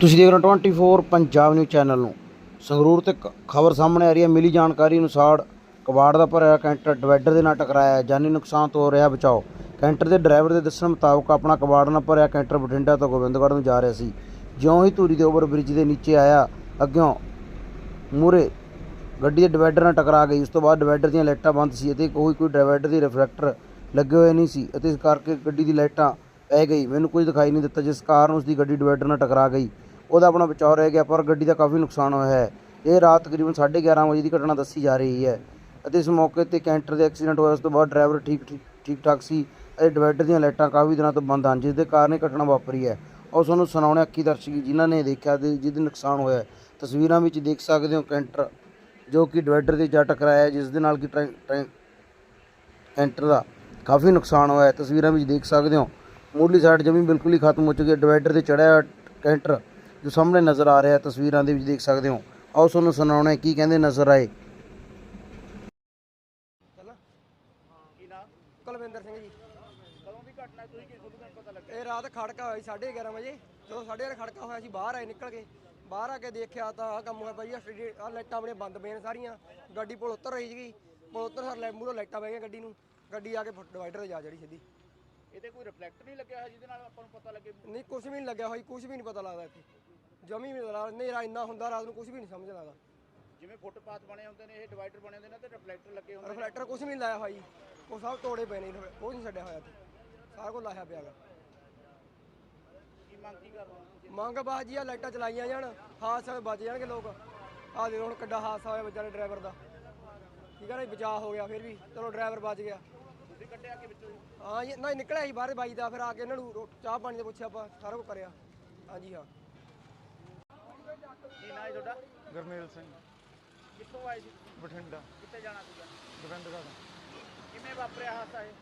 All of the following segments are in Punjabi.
ਤੁਸੀਂ ਦੇਖ ਰਹੇ ਹੋ 24 ਪੰਜਾਬ ਨਿਊਜ਼ ਚੈਨਲ ਨੂੰ। ਸੰਗਰੂਰ ਤੇ ਖਬਰ ਸਾਹਮਣੇ ਆ ਰਹੀ ਹੈ, ਮਿਲੀ ਜਾਣਕਾਰੀ ਅਨੁਸਾਰ ਕਬਾੜ ਦਾ ਭਰਿਆ ਕੈਂਟਰ ਡਿਵਾਈਡਰ ਦੇ ਨਾਲ ਟਕਰਾਇਆ ਜਾਨੀ ਨੁਕਸਾਨ ਤੋਂ ਰਿਹਾ ਬਚਾਓ। ਕੈਂਟਰ ਦੇ ਡਰਾਈਵਰ ਦੇ ਦੱਸਣ ਮੁਤਾਬਕ ਆਪਣਾ ਕਬਾੜ ਨਾਲ ਭਰਿਆ ਕੈਂਟਰ ਬਠਿੰਡਾ ਤੋਂ ਗੋਬਿੰਦਗੜ੍ਹ ਨੂੰ ਜਾ ਰਿਹਾ ਸੀ। ਜਿਉਂ ਹੀ ਧੂਰੀ ਦੇ ਓਵਰ ਬ੍ਰਿਜ ਦੇ ਨੀਚੇ ਆਇਆ, ਅੱਗਿਓਂ ਮੂਰੇ ਗੱਡੀ ਦੇ ਡਿਵਾਈਡਰ ਨਾਲ ਟਕਰਾ ਗਈ। ਉਸ ਤੋਂ ਬਾਅਦ ਡਿਵਾਈਡਰ ਦੀਆਂ ਲਾਈਟਾਂ ਬੰਦ ਸੀ ਅਤੇ ਕੋਈ ਕੋਈ ਡਿਵਾਈਡਰ ਦੀ ਰਿਫਲੈਕਟਰ ਲੱਗੇ ਹੋਏ ਨਹੀਂ ਸੀ ਅਤੇ ਇਸ ਕਰਕੇ ਗੱਡੀ ਦੀ ਲਾਈਟਾਂ ਪੈ ਗਈ। ਮੈਨੂੰ ਕੁਝ ਦਿਖਾਈ ਨਹੀਂ ਦਿੱਤਾ, ਜਿਸ ਕਾਰਨ ਉਸ ਦੀ ਗੱਡੀ ਡਿਵਾਈਡਰ ਨਾਲ ਟਕਰਾ ਗਈ। ਉਹਦਾ ਆਪਣਾ ਬਚਾਅ ਰਹਿ ਗਿਆ, ਪਰ ਗੱਡੀ ਦਾ ਕਾਫੀ ਨੁਕਸਾਨ ਹੋਇਆ ਹੈ। ਇਹ ਰਾਤ ਤਕਰੀਬਨ 11:30 ਵਜੇ ਦੀ ਘਟਨਾ ਦੱਸੀ ਜਾ ਰਹੀ ਹੈ ਅਤੇ ਇਸ ਮੌਕੇ ਤੇ ਕੈਂਟਰ ਦੇ ਐਕਸੀਡੈਂਟ ਹੋਇਆ, ਉਸ ਤੋਂ ਬਾਅਦ ਡਰਾਈਵਰ ਠੀਕ ਠੀਕ ਠੀਕ ਠਾਕ ਸੀ ਅਤੇ ਡਿਵਾਈਡਰ ਦੀਆਂ ਲਾਈਟਾਂ ਕਾਫੀ ਦਿਨਾਂ ਤੋਂ ਬੰਦ ਹਨ, ਜਿਸ ਦੇ ਕਾਰਨ ਇਹ ਘਟਨਾ ਵਾਪਰੀ ਹੈ। ਔਰ ਤੁਹਾਨੂੰ ਸੁਣਾਉਣੇ ਅੱਖੀ ਦਰਸ਼ਕ ਜਿਨ੍ਹਾਂ ਨੇ ਦੇਖਿਆ ਤੇ ਜਿਹਦੇ ਨੁਕਸਾਨ ਹੋਇਆ ਤਸਵੀਰਾਂ ਵਿੱਚ ਦੇਖ ਸਕਦੇ ਹੋ ਕੈਂਟਰ, ਜੋ ਕਿ ਡਿਵਾਈਡਰ ਦੇ ਜਾ ਟਕਰਾਇਆ ਜਿਸ ਦੇ ਨਾਲ ਕਿ ਟਰੈ- ਕੈਂਟਰ ਦਾ ਕਾਫੀ ਨੁਕਸਾਨ ਹੋਇਆ ਤਸਵੀਰਾਂ ਵਿੱਚ ਦੇਖ ਸਕਦੇ ਹੋ ਮੂਰਲੀ ਸਾਈਡ ਜਮੀ ਬਿਲਕੁਲ ਹੀ ਖਤਮ ਹੋ ਚੁੱਕੀ ਹੈ। ਡਿਵਾਈਡਰ ਤੇ ਚੜਿਆ ਕੈਂਟਰ ਜੋ ਸਾਹਮਣੇ ਨਜ਼ਰ ਆ ਰਿਹਾ ਹੈ ਤਸਵੀਰਾਂ ਦੇ ਵਿੱਚ ਦੇਖ ਸਕਦੇ ਹੋ। ਆਓ ਤੁਹਾਨੂੰ ਸੁਣਾਉਣਾ ਕੀ ਕਹਿੰਦੇ ਨਜ਼ਰ ਆਏ। ਚੱਲ ਕੀ ਨਾਮ? ਕੁਲਵਿੰਦਰ ਸਿੰਘ ਜੀ। ਕਦੋਂ ਦੀ ਘਟਨਾ ਤੁਸੀਂ ਕੀ ਤੁਹਾਨੂੰ ਪਤਾ ਲੱਗਿਆ ਇਹ ਰਾਤ ਖੜਕਾ ਹੋਇਆ ਸੀ 11:30 ਵਜੇ। ਜਦੋਂ 11:30 ਖੜਕਾ ਹੋਇਆ ਸੀ ਬਾਹਰ ਆਏ ਨਿਕਲ ਕੇ ਬਾਹਰ ਆ ਕੇ ਦੇਖਿਆ ਤਾਂ ਆ ਕੰਮ ਹੋਇਆ ਭਾਈ ਆ ਲਾਈਟਾਂ ਆਪਣੇ ਬੰਦ ਪਈਆਂ ਨੇ ਸਾਰੀਆਂ। ਗੱਡੀ ਪੁਲ ਉੱਤਰ ਰਹੀ ਸੀਗੀ। ਪੁਲ ਉੱਤਰ ਸਰ ਲੈ ਮੂਹਰੋਂ ਲਾਈਟਾਂ ਪੈ ਗਈਆਂ ਗੱਡੀ ਨੂੰ। ਗੱਡੀ ਆ ਕੇ ਡਿਵਾਈਡਰ ਤੇ ਜਾ ਚੜੀ ਸਿੱਧੀ। ਇਹਦੇ ਕੋਈ ਰਿਫਲੈਕਟ ਨਹੀਂ ਲੱਗਿਆ ਹੋਇਆ ਜਿਹਦੇ ਨਾਲ ਆਪਾਂ ਨੂੰ ਪਤਾ ਲੱਗੇ ਨਹੀਂ ਕੁਝ ਵੀ ਨਹੀਂ ਲੱਗਿਆ ਹੋਈ ਕੁਝ ਵੀ ਨਹੀਂ ਪਤਾ ਲੱਗਦਾ ਇੱਥੇ। ਜਮੀ ਵੀ ਨਹੀਂ ਹਨੇਰਾ ਇੰਨਾ ਹੁੰਦਾ ਰਾਤ ਨੂੰ ਕੁਝ ਵੀ ਨਹੀਂ ਸਮਝ ਲੱਗਦਾ। ਜਿਵੇਂ ਫੁੱਟਪਾਥ ਬਣੇ ਹੁੰਦੇ ਨੇ ਇਹ ਡਿਵਾਈਡਰ ਬਣੇ ਹੁੰਦੇ ਨੇ ਤੇ ਰਿਫਲੈਕਟਰ ਲੱਗੇ ਹੁੰਦੇ ਨੇ। ਰਿਫਲੈਕਟਰ ਕੁਝ ਵੀ ਨਹੀਂ ਲਾਇਆ ਹੋਇਆ ਜੀ। ਉਹ ਸਭ ਤੋੜੇ ਪਏ ਨੇ ਉਹ ਨਹੀਂ ਛੱਡਿਆ ਹੋਇਆ ਇੱਥੇ। ਸਾਰਾ ਕੁਝ ਲਾਇਆ ਪਿਆ ਗਾ ਕੀ ਮੰਗ ਕੀ ਕਰ ਰਹੇ ਮੰਗ ਬਾਜ ਜੀ ਆ ਲਾਈਟਾਂ ਚਲਾਈਆਂ ਜਾਣ ਹਾਦਸੇ ਬਚ ਜਾਣਗੇ ਲੋਕ। ਆ ਦੇ ਹੁਣ ਕਿੱਡਾ ਹਾਦਸਾ ਹੋਇਆ ਵਿਚਾਰੇ ਡਰਾਈਵਰ ਦਾ। ਠੀਕ ਹੈ ਨਾ ਬਚਾਅ ਹੋ ਗਿਆ ਫਿਰ ਵੀ। ਚਲੋ ਡਰਾਈਵਰ ਬਚ ਗਿਆ। ਕੱਢਿਆ ਕਿ ਵਿੱਚੋਂ? ਹਾਂ ਜੀ ਨਹੀਂ ਨਿਕਲਿਆ ਸੀ ਬਾਹਰ ਬਾਈ ਦਾ ਫਿਰ ਆ ਕੇ ਇਹਨਾਂ ਨੂੰ ਰੋ- ਚਾਹ ਪਾਣੀ ਦੇ ਪੁੱਛਿਆ ਆਪਾਂ ਸਾਰਾ ਕੁਝ ਕਰਿਆ। ਹਾਂਜੀ ਹਾਂ। ਕੀ ਨਾਂ ਹੈ ਤੁਹਾਡਾ? ਗਰਮੇਲ ਸਿੰਘ। ਕਿੱਥੋਂ ਆਏ ਸੀ? ਬਠਿੰਡਾ। ਕਿੱਥੇ ਜਾਣਾ ਸੀਗਾ? ਗੋਬਿੰਦਗੜ੍ਹ ਕਿਵੇਂ ਵਾਪਰਿਆ ਹਾਦਸਾ ਇਹ?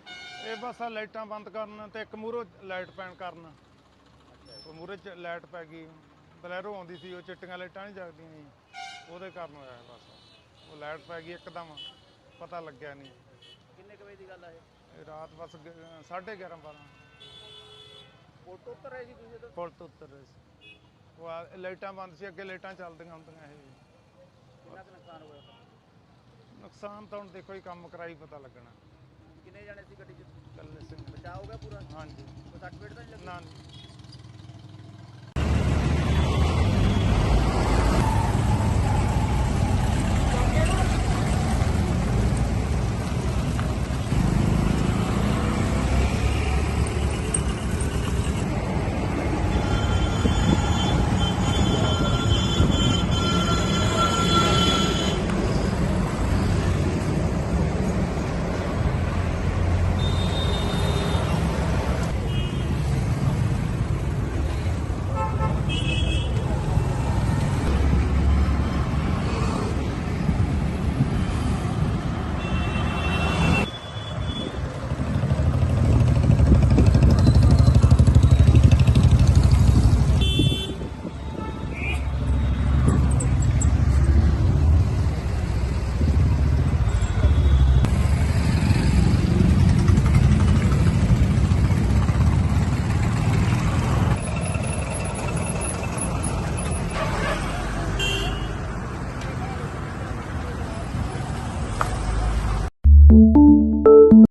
ਇਹ ਬਸ ਆ ਲਾਈਟਾਂ ਬੰਦ ਕਰਨ ਤੇ ਇੱਕ ਮੂਹਰੋਂ ਲਾਈਟ ਪੈਣ ਕਾਰਨ। ਉਹ ਮੂਹਰੇ ਚ ਲਾਈਟ ਪੈ ਗਈ। ਬਲੈਰੋ ਆਉਂਦੀ ਸੀ ਉਹ ਚਿੱਟੀਆਂ ਲਾਈਟਾਂ ਨਹੀਂ ਜਗਦੀਆਂ ਨਹੀਂ ਉਹਦੇ ਕਾਰਨ ਹੋਇਆ ਬਸ। ਉਹ ਲਾਈਟ ਪੈ ਗਈ ਇੱਕਦਮ। ਪਤਾ ਲੱਗਿਆ ਨਹੀਂ। ਕਿੰਨੇ ਕੁ ਵਜੇ ਦੀ ਗੱਲ ਆ ਇਹ? ਇਹ ਰਾਤ ਬਸ 11:30 12 ਫੋਟੋ ਉੱਤਰ ਤੁਸੀਂ ਪੁਲ ਤੋਂ ਉੱਤਰ ਰਹੇ ਸੀ। ਉਹ ਆ- ਲਾਈਟਾਂ ਬੰਦ ਸੀ ਅੱਗੇ ਲਾਈਟਾਂ ਚੱਲਦੀਆਂ ਹੁੰਦੀਆਂ ਇਹ ਕਿੰਨਾ ਕੁ ਨੁਕਸਾਨ ਹੋਇਆ ਨੁਕਸਾਨ ਤਾਂ ਹੁਣ ਦੇਖੋ ਹੀ ਕੰਮ ਕਰਾਈ ਪਤਾ ਲੱਗਣਾ। ਕਿੰਨੇ ਜਾਣੇ ਸੀ ਗੱਡੀ 'ਚ? ਕੱਲੇ ਸਿੰਘ ਬਚਾਅ ਹੋ ਗਿਆ ਪੂਰਾ? ਹਾਂਜੀ। ਕੋਈ ਸੱਟ ਪੇਟ ਤਾਂ ਨਹੀਂ ਲੱਗੀ? ਨਾ।